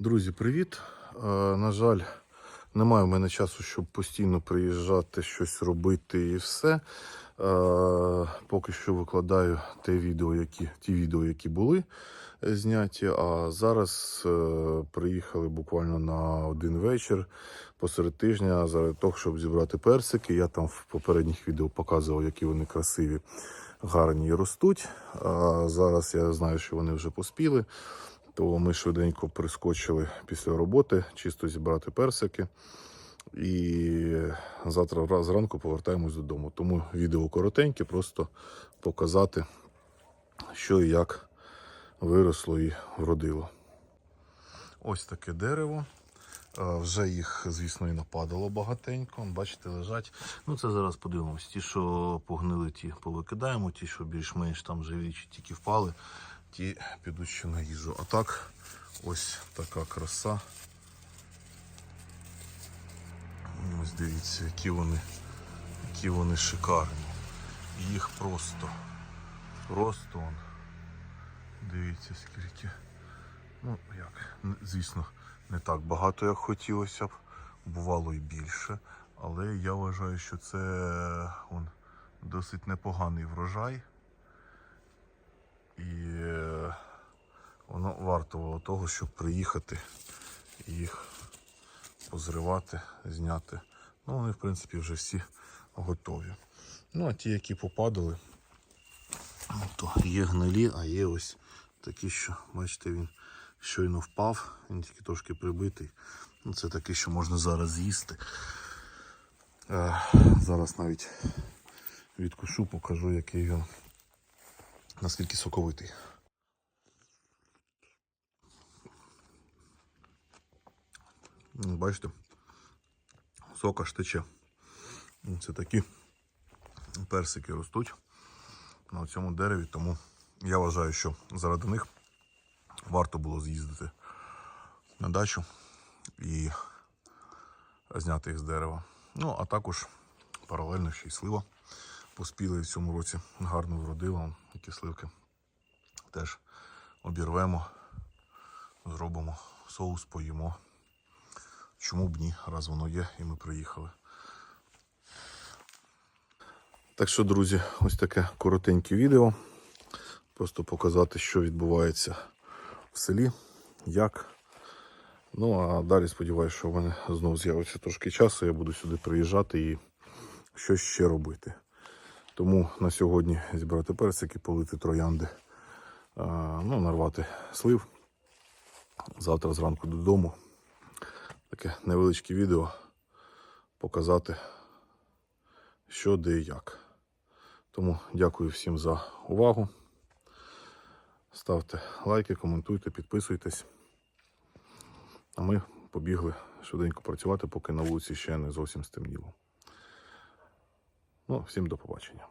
Друзі, привіт. Е, на жаль, немає в мене часу, щоб постійно приїжджати, щось робити і все. Е, поки що викладаю те відео, які, ті відео, які були е, зняті. А зараз приїхали буквально на один вечір посеред тижня заради того, щоб зібрати персики. Я там в попередніх відео показував, які вони красиві, гарні і ростуть. А зараз я знаю, що вони вже поспіли. То ми швиденько прискочили після роботи, чисто зібрати персики. І завтра зранку повертаємось додому. Тому відео коротеньке, просто показати, що і як виросло і вродило. Ось таке дерево. Вже їх, звісно, і нападало багатенько. Бачите, лежать. Ну, це зараз подивимось. Ті, що погнили, ті повикидаємо, ті, що більш-менш там живі, чи тільки впали, ті підуть ще на їжу. А так, ось така краса. Ось дивіться, які вони, які вони шикарні. Їх просто, просто он. Дивіться, скільки. Ну, як, звісно, не так багато, як хотілося б. Бувало і більше. Але я вважаю, що це он, досить непоганий врожай. І воно вартувало того, щоб приїхати їх позривати, зняти. Ну, вони, в принципі, вже всі готові. Ну, а ті, які попадали, ну, то є гнилі, а є ось такі, що, бачите, він щойно впав, він тільки трошки прибитий. Ну, це такі, що можна зараз з'їсти. Е, зараз навіть відкушу, покажу, який він, наскільки соковитий. Бачите, сока ж тече. Це такі персики ростуть на цьому дереві, тому я вважаю, що заради них варто було з'їздити на дачу і зняти їх з дерева. Ну, а також паралельно ще й слива поспіли в цьому році гарно вродила. Які сливки теж обірвемо, зробимо соус, поїмо. Чому б ні, раз воно є, і ми приїхали. Так що, друзі, ось таке коротеньке відео. Просто показати, що відбувається в селі, як. Ну, а далі сподіваюся, що в мене знову з'явиться трошки часу, я буду сюди приїжджати і щось ще робити. Тому на сьогодні зібрати персики, полити троянди, ну, нарвати слив. Завтра зранку додому. Таке невеличке відео показати, що де і як. Тому дякую всім за увагу. Ставте лайки, коментуйте, підписуйтесь. А ми побігли швиденько працювати, поки на вулиці ще не зовсім стемніло. Ну, всім до побачення.